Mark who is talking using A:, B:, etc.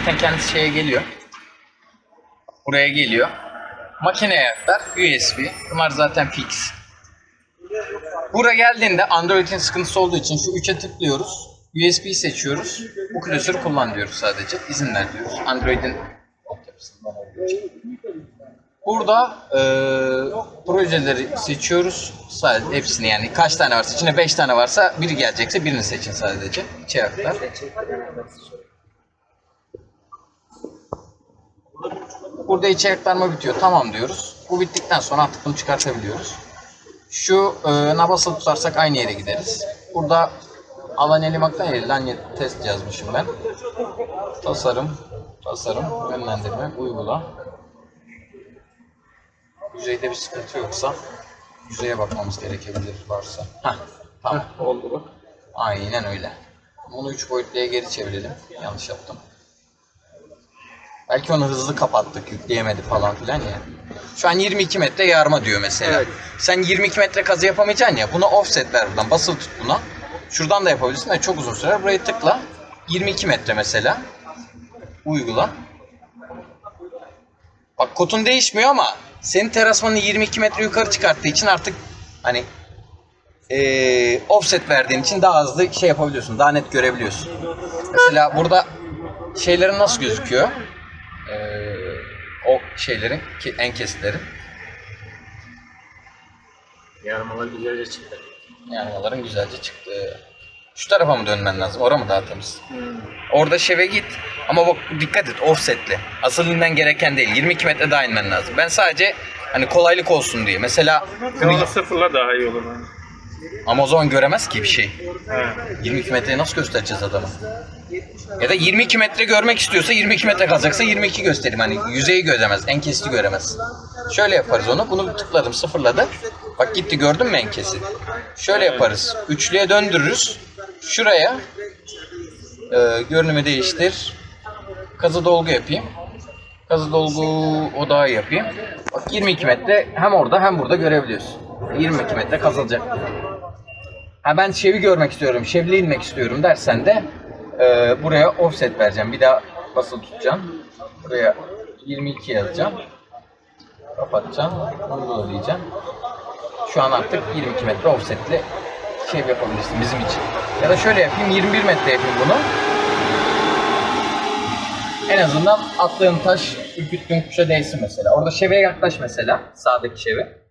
A: zaten kendisi şeye geliyor. Buraya geliyor. Makine ayaklar, USB. Bunlar zaten fix. Buraya geldiğinde Android'in sıkıntısı olduğu için şu 3'e tıklıyoruz. USB'yi seçiyoruz. Bu klasörü kullan diyoruz sadece. İzin ver diyoruz. Android'in. Burada e, projeleri seçiyoruz. Sadece hepsini yani kaç tane varsa içinde 5 tane varsa biri gelecekse birini seçin sadece. İçe aktar. Burada içe aktarma bitiyor. Tamam diyoruz. Bu bittikten sonra artık bunu çıkartabiliyoruz. Şu e, na basılı tutarsak aynı yere gideriz. Burada alan elimaktan yerden test yazmışım ben. Tasarım, tasarım, yönlendirme, uygula. Yüzeyde bir sıkıntı yoksa yüzeye bakmamız gerekebilir varsa. Heh, tamam.
B: Oldu bak.
A: Aynen öyle. Bunu 3 boyutluya geri çevirelim. Yanlış yaptım. Belki onu hızlı kapattık, yükleyemedi falan filan ya. Şu an 22 metre yarma diyor mesela.
B: Evet.
A: Sen 22 metre kazı yapamayacaksın ya. Buna offset ver buradan. Basılı tut buna. Şuradan da yapabilirsin de çok uzun sürer. Burayı tıkla. 22 metre mesela. Uygula. Bak kotun değişmiyor ama senin terasmanını 22 metre yukarı çıkarttığı için artık hani eee, offset verdiğin için daha hızlı şey yapabiliyorsun. Daha net görebiliyorsun. Mesela burada şeylerin nasıl gözüküyor? Eee, o şeylerin, ki- en kesitlerin.
B: Yarmalar güzelce çıktı.
A: Yanmaların güzelce çıktı. Şu tarafa mı dönmen lazım? Ora mı daha temiz? Orada şeve git. Ama bak dikkat et offsetli. Asıl inmen gereken değil. 22 metre daha inmen lazım. Ben sadece hani kolaylık olsun diye. Mesela
B: Onu sıfırla daha iyi olur. bence.
A: Ama o zaman göremez ki bir şey.
B: He.
A: 22 metreyi nasıl göstereceğiz adama? Ya da 22 metre görmek istiyorsa 22 metre kalacaksa 22 göstereyim. Hani yüzeyi göremez, en kesiti göremez. Şöyle yaparız onu. Bunu tıkladım sıfırladı. Bak gitti gördün mü en kesit? Şöyle yaparız. Üçlüye döndürürüz. Şuraya e, görünümü değiştir. Kazı dolgu yapayım. Kazı dolgu odağı yapayım. Bak 22 metre hem orada hem burada görebiliyorsun. 22 metre kazılacak. Ha ben şevi görmek istiyorum, şevle inmek istiyorum dersen de e, buraya offset vereceğim. Bir daha basılı tutacağım. Buraya 22 yazacağım. Kapatacağım. Uygula diyeceğim. Şu an artık 22 metre offsetle şev yapabilirsin bizim için. Ya da şöyle yapayım, 21 metre yapayım bunu. En azından attığın taş ürküttüğün kuşa değsin mesela. Orada şeve yaklaş mesela, sağdaki şeve.